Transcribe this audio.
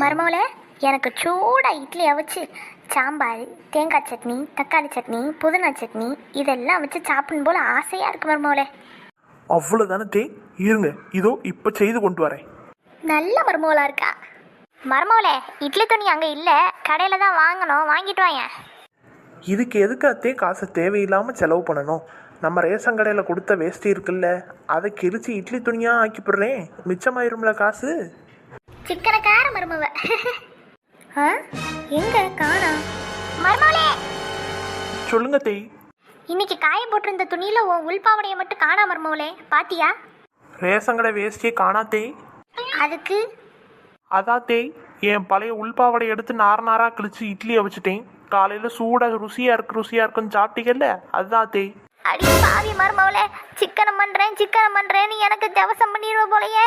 மருமவளே எனக்கு சூடா இட்லியை வச்சு சாம்பார் தேங்காய் சட்னி தக்காளி சட்னி புதினா சட்னி இதெல்லாம் வச்சு சாப்பிடணும் போல ஆசையாக இருக்கு மருமவளே அவ்வளோதானே தே இருங்க இதோ இப்போ செய்து கொண்டு வரேன். நல்ல மருமவளா இருக்கா? மருமவளே இட்லி துணி அங்கே இல்லை கடையில் தான் வாங்கணும் வாங்கிட்டு வாங்க. இதுக்கு எதுக்கு அத்தே காசை தேவையில்லாமல் செலவு பண்ணணும்? நம்ம ரேஷன் கடையில் கொடுத்த வேஷ்டி இருக்குல்ல அதை கிழிச்சு இட்லி துணியாக ஆக்கி போடுறேன். மிச்சமாயிரும்ல காசு? சிக்கனக்கார மருமவ. ஆ? எங்க காணா? மருமவளே சொல்லுங்க தே. இன்னைக்கு காய போட்டிருந்த துணியில உன் உள்பாவடையை மட்டும் காணா மருமவளே பாத்தியா? ரேஷன் கடை வேஷ்டியை காணாத்தே அதுக்கு? அதா தேய் என் பழைய உள்பாவடை எடுத்து நார நாரா கிழிச்சு இட்லியை வச்சுட்டேன். காலையில் சூடாக ருசியாக இருக்கு ருசியாக இருக்குன்னு சாப்பிட்டீங்கல்ல? அதுதான் தேய் அடி பாவி மருமவளே சிக்கனம் பண்றேன் சிக்கனம் பண்றேன்னு எனக்கு தவசம் பண்ணிடுவ போலயே.